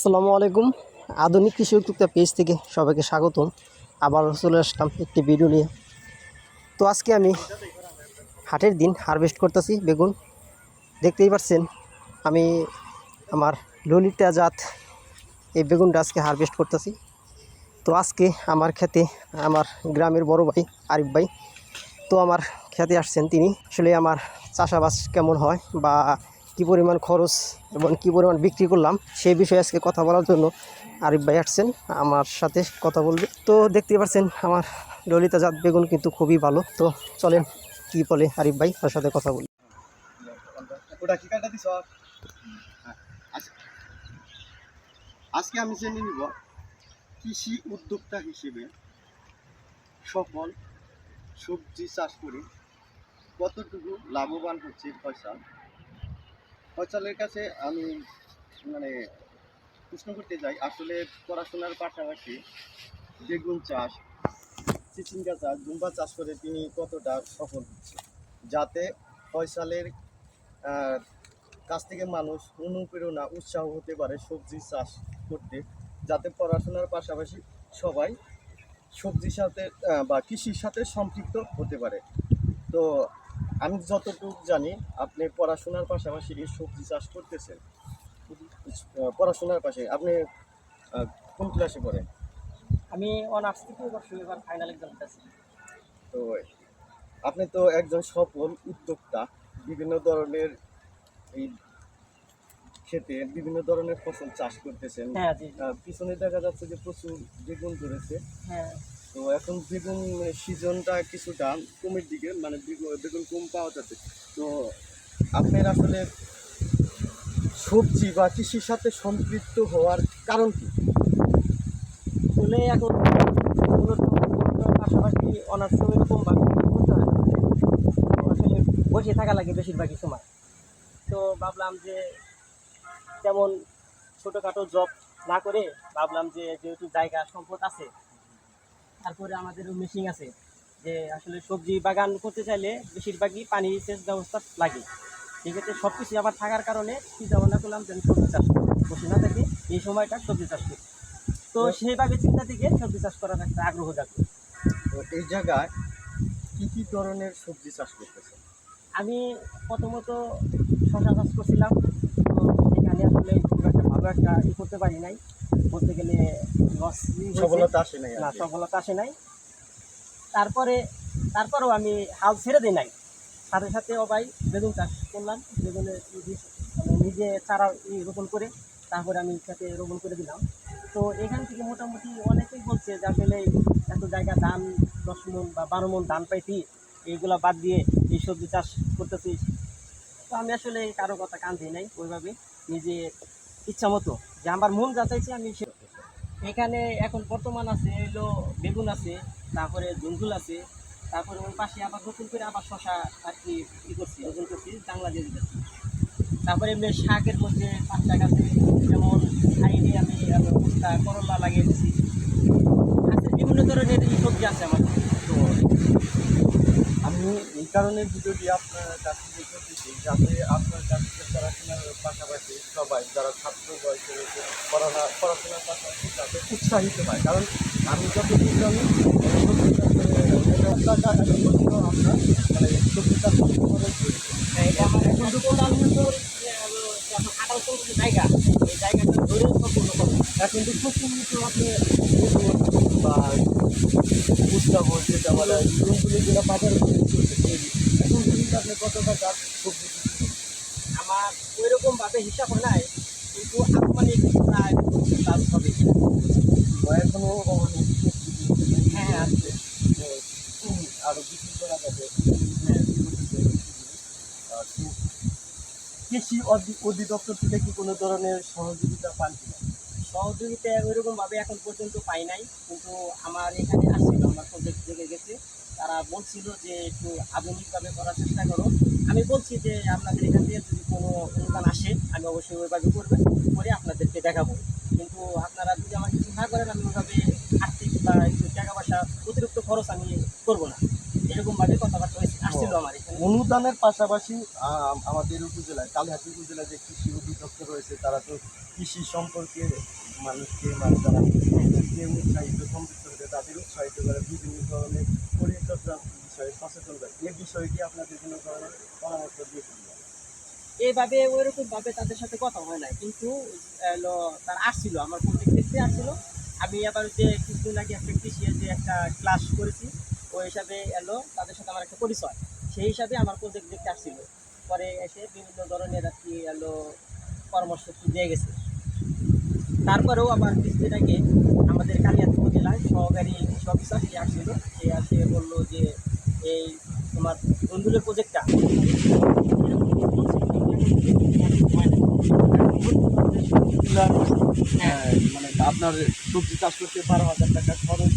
আসসালামু আলাইকুম। আধুনিক কৃষি উদ্যোক্তা পেজ থেকে সবাইকে স্বাগতম। আবার চলে আসলাম একটি ভিডিও নিয়ে। তো আজকে আমি হাটের দিন হারভেস্ট করতেছি বেগুন। দেখতেই পাচ্ছেন, আমি আমার ললিতা জাত এই বেগুনটা আজকে হারভেস্ট করতেছি। তো আজকে আমার খেতে আমার গ্রামের বড় ভাই আরিফ ভাই। তো আমার খেতে আসছেন তিনি। আসলে আমার চাষাবাস কেমন হয় বা কী পরিমাণ খরচ এবং কী পরিমাণ বিক্রি করলাম, সেই বিষয়ে আজকে কথা বলার জন্য আরিফ ভাই আসছেন, আমার সাথে কথা বলবে। তো দেখতে পাচ্ছেন আমার ললিতা জাত বেগুন কিন্তু খুবই ভালো। তো চলেন, কী বলে আরিফ ভাই, তার সাথে কথা বলি। আজকে আমি জেনে নিব, কৃষি উদ্যোক্তা হিসেবে সকল সবজি চাষ করে কতটুকু লাভবান হচ্ছে ফয়সাল ফয়সালের কাছে আমি মানে প্রশ্ন করতে যাই। আসলে পড়াশোনার পাশাপাশি বেগুন চাষ, চিচিঙ্গা চাষ দুম্বা চাষ করে তিনি কতটা সফল হচ্ছে, যাতে ফয়সালের কাছ থেকে মানুষ অনুপ্রেরণা, উৎসাহ হতে পারে সবজি চাষ করতে, যাতে পড়াশোনার পাশাপাশি সবাই সবজির সাথে বা কৃষির সাথে সম্পৃক্ত হতে পারে। তো আমি যতটুকু জানি আপনি পড়াশোনার পাশাপাশি এই সবজি চাষ করতেছেন। পড়াশোনার পাশে আপনি কোন ক্লাসে পড়েন? আমি অনার্স থেকে এবার ফাইনাল এক্সাম দিতেছি তো আপনি তো একজন সফল উদ্যোক্তা। বিভিন্ন ধরনের এই ক্ষেতে বিভিন্ন ধরনের ফসল চাষ করতেছেন। হ্যাঁ পিছনে দেখা যাচ্ছে যে প্রচুর বেগুন ধরেছে। হ্যাঁ। তো এখন বেগুন সিজনটা কিছুটা কমের দিকে মানে বেগুন কম পাওয়া যাচ্ছে। তো আপনার আসলে সবজি বা কৃষির সাথে সম্পৃক্ত হওয়ার কারণ কি? এখন পাশাপাশি অনার্স এরকম আসলে বসে থাকা লাগে বেশিরভাগই সময়। তো ভাবলাম যে তেমন ছোটোখাটো জব না করে ভাবলাম যে যেহেতু জায়গা, সম্পদ আছে তারপরে আমাদের মেশিন আছে যে আসলে সবজি বাগান করতে চাইলে বেশিরভাগই পানি সেচ ব্যবস্থা লাগে। সেক্ষেত্রে সব কিছু আবার থাকার কারণে চিন্তা ভাবনা করলাম যে সবজি চাষ। বসে না থেকে এই সময়টা সবজি চাষ করি। তো সেইভাবে চিন্তা থেকে সবজি চাষ করার একটা আগ্রহ জাগলো। তো এই জায়গায় কী কী ধরনের সবজি চাষ করতেছে আমি প্রথমত শশা চাষ করছিলাম। তো এখানে আসলে খুব একটা ভালো একটা ই করতে পারি নাই। বলতে গেলে লস সফলতা আসে নাই না সফলতা আসে নাই। তারপরে তারপরেও আমি হাল ছেড়ে দিই নাই। সাথে সাথে অবাই বেগুন চাষ করলাম। মানে নিজে চারা রোপণ করে তারপরে আমি খেতে রোপণ করে দিলাম। তো এখান থেকে মোটামুটি অনেকেই বলছে যে আসলে এত জায়গা ধান দশ মন বা বারো মন ধান পাইতি এইগুলা বাদ দিয়ে এই সবজি চাষ করতেছিস তো আমি আসলে কারও কথা কান দিই নাই ওইভাবে নিজে ইচ্ছা মতো যে আমার মন যা চাইছে আমি এখানে এখন বর্তমান আছে হলো বেগুন আছে তারপরে জঙ্গুল আছে তারপরে ওই পাশে আবার নতুন করে আবার শশা আর কি ই করছি ওজন করছি জাংলা দিয়ে দিতেছি তারপরে এমনি শাকের মধ্যে পাঁচ টাকা আছে যেমন সাইডে আমি উস্তা, করলা লাগিয়ে দিচ্ছি আছে বিভিন্ন ধরনের সবজি আছে আমার। তো আমি এই কারণে ভিডিওটি আপনার কাছে যাতে আপনার কাছে পাশাপাশি সবাই যারা ছাত্র বয়সে পড়াশোনা পড়াশোনার পাশাপাশি যাতে উৎসাহিত হয়। কারণ আমি যতটুকু জানি আমরা মানে রয়েছে হ্যাঁ, জায়গা। এই জায়গাটা ধরে সম্পূর্ণ করব এখন তো প্রচুর আপনি বা বলছে যেটা বলে বেগুনগুলি যেটা বাজারে এখন কিন্তু আপনি কত টাকা সবজি আমার ওই রকম ভাবে হিসাব হয় নাই কিন্তু আনুমানিক করতেছে। হ্যাঁ আছে উম, বিক্রি করা যাবে কৃষি অধি- অধিদপ্তর থেকে কি কোনো ধরনের সহযোগিতা পান কিনা? সহযোগিতা ওইরকম ভাবে এখন পর্যন্ত পাই নাই কিন্তু আমার এখানে আসছিল আমার প্রজেক্ট থেকে গেছে। তারা বলছিল যে একটু আধুনিকভাবে করার চেষ্টা করো। আমি বলছি যে আপনাদের এখান থেকে যদি কোনো অনুদান আসে আমি অবশ্যই ওইভাবে করবে করে আপনাদেরকে দেখাবো। কিন্তু আপনারা যদি আমার কিছু না করেন, আমি ওইভাবে আর্থিক বা টাকা পয়সা অতিরিক্ত খরচ আমি করব না। এরকমভাবে কথাবার্তা হয়েছে, আসছিল আমার এখানে। অনুদান পাশাপাশি আমাদের উপজেলায় কালিহাতি উপজেলায় যে কৃষি অধিদপ্তর রয়েছে, তারা তো কৃষি সম্পর্কে মানুষকে মানে যারা উৎসাহিত সম্পৃক্ত করে তাদের উৎসাহিত করে বিভিন্ন ধরনের পরিচর্যা বিষয়ে সচেতন করে। এই বিষয়টি আপনাদের কোনো ধরনের পরামর্শ দিয়েছেন এইভাবে ওইরকম ভাবে তাদের সাথে কথা হয় না কিন্তু তার আসছিল, আমার প্রজেক্ট দেখতে আসছিল। আমি আবার যে কিছুদিন আগে একটা কৃষির যে একটা ক্লাস করেছি, ওই হিসাবে, এলো, তাদের সাথে আমার একটা পরিচয়। সেই হিসাবে আমার প্রজেক্ট দেখতে আসছিল। পরে এসে বিভিন্ন ধরনের আর কি, এলো, পরামর্শ দিয়ে গেছে। তারপরেও আবার কিছুদিন আগে আমাদের কালিয়াত উপজেলায় সহকারী কৃষি অফিসার সে আসছিল। সে আসে বলল যে, এই তোমার বন্ধুদের প্রজেক্টটা আপনার সবজি চাষ করতে বারো হাজার টাকা খরচ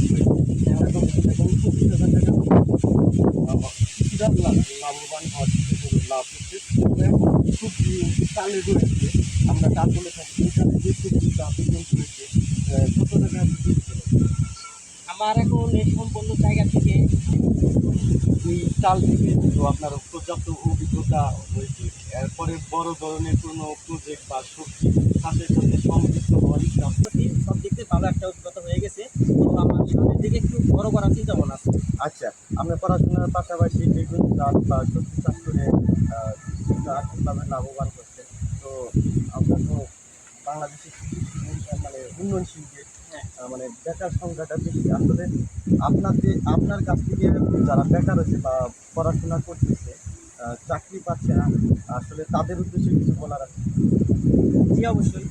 লাভবান হওয়ার লাভ হচ্ছে। এবং সবজি চালে রয়েছে আমরা চাল বলে থাকি। এখানে যে সবজি চাষ রয়েছে কত টাকা আমার এখন এই সম্পূর্ণ জায়গা থেকে এই চাল থেকে তো আপনার পর্যাপ্ত অভিজ্ঞতা হয়েছে। এরপরে বড় ধরনের কোনো প্রজেক্ট বা সবজি চাষের সাথে সম্পৃক্ত হওয়ার ইচ্ছা আছে? প্রতি সব দিক থেকে ভালো একটা অভিজ্ঞতা হয়ে গেছে। তো আমার সামনের দিকে একটু বড় করার চিন্তা ভাবনা আছে। আচ্ছা আমরা পড়াশোনার পাশাপাশি বেগুন চাষ বা সবজি চাষ করে আর্থিকভাবে লাভবান করছেন তো আমরা তো বাংলাদেশের মানে উন্নয়নশীল যে হ্যাঁ। মানে বেকার সংখ্যাটা বেশি। আসলে আপনাদের আপনার কাছ থেকে যারা বেকার আছে বা পড়াশোনা করতেছে চাকরি পাচ্ছে না আসলে তাদের উদ্দেশ্যে কিছু বলার আছে? জি অবশ্যই।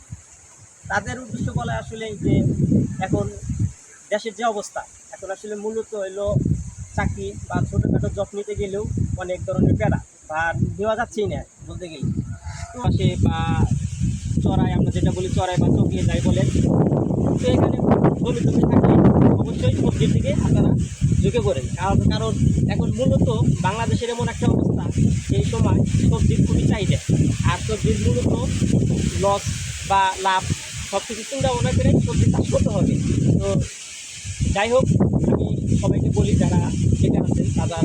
তাদের উদ্দেশ্য বলা আসলে যে এখন দেশের যে অবস্থা, এখন আসলে মূলত হইল চাকরি বা ছোটোখাটো জব নিতে গেলেও অনেক ধরনের প্যারা বা দেওয়া যাচ্ছেই না বলতে গেলে। আসে বা চড়াই আমরা যেটা বলি চড়াই বা চকিয়ে যাই বলেন তো এখানে জমি জমি থাকলে অবশ্যই সবজির দিকে আপনারা ঝুঁকে পড়েন। কারণ কারণ এখন মূলত বাংলাদেশের এমন একটা অবস্থা এই সময় সবজির খুবই চাহিদা। আর সবজির মূলত লস বা লাভ সব কিছু তোমরা করে সবজি চাষ করতে হবে। তো যাই হোক, আমি সবাইকে বলি, যারা বেকার আছেন, তারা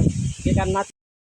বেকার না